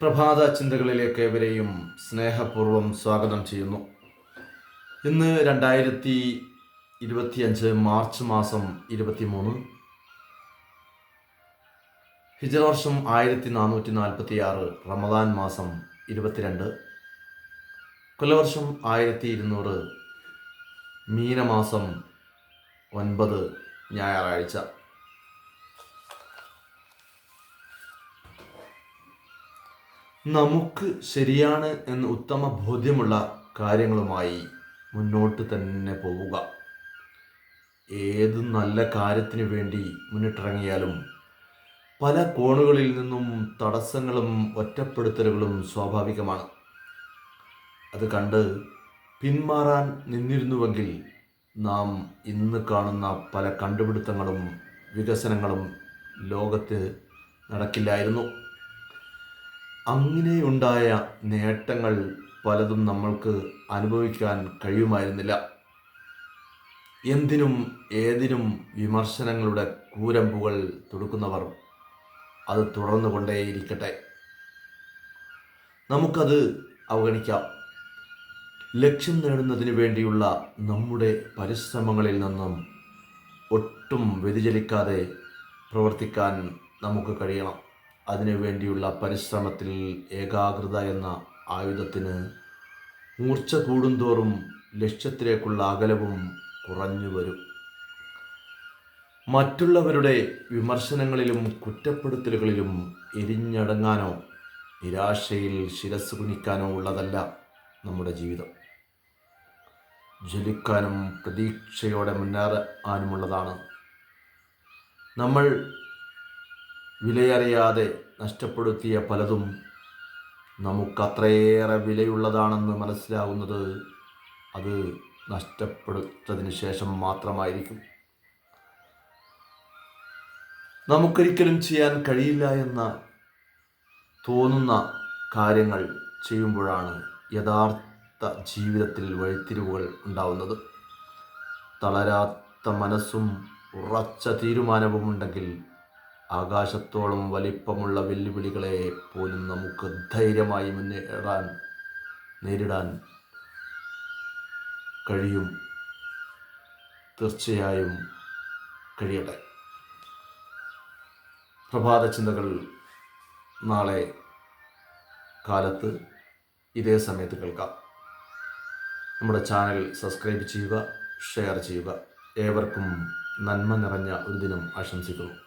പ്രഭാത ചിന്തകളിലേക്ക് ഏവരെയും സ്നേഹപൂർവം സ്വാഗതം ചെയ്യുന്നു. ഇന്ന് രണ്ടായിരത്തി ഇരുപത്തിയഞ്ച് മാർച്ച് മാസം ഇരുപത്തിമൂന്ന് ഹിജറ വർഷം ആയിരത്തി നാനൂറ്റി നാൽപ്പത്തി ആറ് റമദാൻ മാസം ഇരുപത്തിരണ്ട് കൊല്ലവർഷം ആയിരത്തി ഇരുന്നൂറ് മീനമാസം ഒൻപത് ഞായറാഴ്ച. നമുക്ക് ശരിയാണ് എന്ന് ഉത്തമ ബോധ്യമുള്ള കാര്യങ്ങളുമായി മുന്നോട്ട് തന്നെ പോവുക. ഏത് നല്ല കാര്യത്തിന് വേണ്ടി മുന്നിട്ടിറങ്ങിയാലും പല കോണുകളിൽ നിന്നും തടസ്സങ്ങളും ഒറ്റപ്പെടുത്തലുകളും സ്വാഭാവികമാണ്. അത് കണ്ട് പിന്മാറാൻ നിന്നിരുന്നുവെങ്കിൽ നാം ഇന്ന് കാണുന്ന പല കണ്ടുപിടുത്തങ്ങളും വികസനങ്ങളും ലോകത്ത് നടക്കില്ലായിരുന്നു. അങ്ങനെയുണ്ടായ നേട്ടങ്ങൾ പലതും നമ്മൾക്ക് അനുഭവിക്കാൻ കഴിയുമായിരുന്നില്ല. എന്തിനും ഏതിനും വിമർശനങ്ങളുടെ കൂരമ്പുകൾ തുടുക്കുന്നവർ അത് തുടർന്നു കൊണ്ടേയിരിക്കട്ടെ നമുക്കത് അവഗണിക്കാം. ലക്ഷ്യം നേടുന്നതിന് വേണ്ടിയുള്ള നമ്മുടെ പരിശ്രമങ്ങളിൽ നിന്നും ഒട്ടും വ്യതിചലിക്കാതെ പ്രവർത്തിക്കാൻ നമുക്ക് കഴിയണം. അതിനു വേണ്ടിയുള്ള പരിശ്രമത്തിൽ ഏകാഗ്രത എന്ന ആയുധത്തിന് മൂർച്ച കൂടുന്തോറും ലക്ഷ്യത്തിലേക്കുള്ള അകലവും കുറഞ്ഞു വരും. മറ്റുള്ളവരുടെ വിമർശനങ്ങളിലും കുറ്റപ്പെടുത്തലുകളിലും എരിഞ്ഞടങ്ങാനോ നിരാശയിൽ ശിരസ് കുനിക്കാനോ ഉള്ളതല്ല നമ്മുടെ ജീവിതം. ജ്വലിക്കാനും പ്രതീക്ഷയോടെ മുന്നേറാനുമുള്ളതാണ്. നമ്മൾ വിലയറിയാതെ നഷ്ടപ്പെടുത്തിയ പലതും നമുക്കത്രയേറെ വിലയുള്ളതാണെന്ന് മനസ്സിലാവുന്നത് അത് നഷ്ടപ്പെടുത്തതിന് ശേഷം മാത്രമായിരിക്കും. നമുക്കൊരിക്കലും ചെയ്യാൻ കഴിയില്ല എന്ന തോന്നുന്ന കാര്യങ്ങൾ ചെയ്യുമ്പോഴാണ് യഥാർത്ഥ ജീവിതത്തിൽ വഴിത്തിരിവുകൾ ഉണ്ടാവുന്നത്. തളരാത്ത മനസ്സും ഉറച്ച തീരുമാനവും ഉണ്ടെങ്കിൽ ആകാശത്തോളം വലിപ്പമുള്ള വെല്ലുവിളികളെ പോലും നമുക്ക് ധൈര്യമായി മുന്നേറാൻ നേരിടാൻ കഴിയും. തീർച്ചയായും കഴിയട്ടെ. പ്രഭാത ചിന്തകൾ നാളെ കാലത്ത് ഇതേ സമയത്ത് കേൾക്കാം. നമ്മുടെ ചാനൽ സബ്സ്ക്രൈബ് ചെയ്യുക ഷെയർ ചെയ്യുക. ഏവർക്കും നന്മ നിറഞ്ഞ ഒരു ദിനം ആശംസിക്കുന്നു.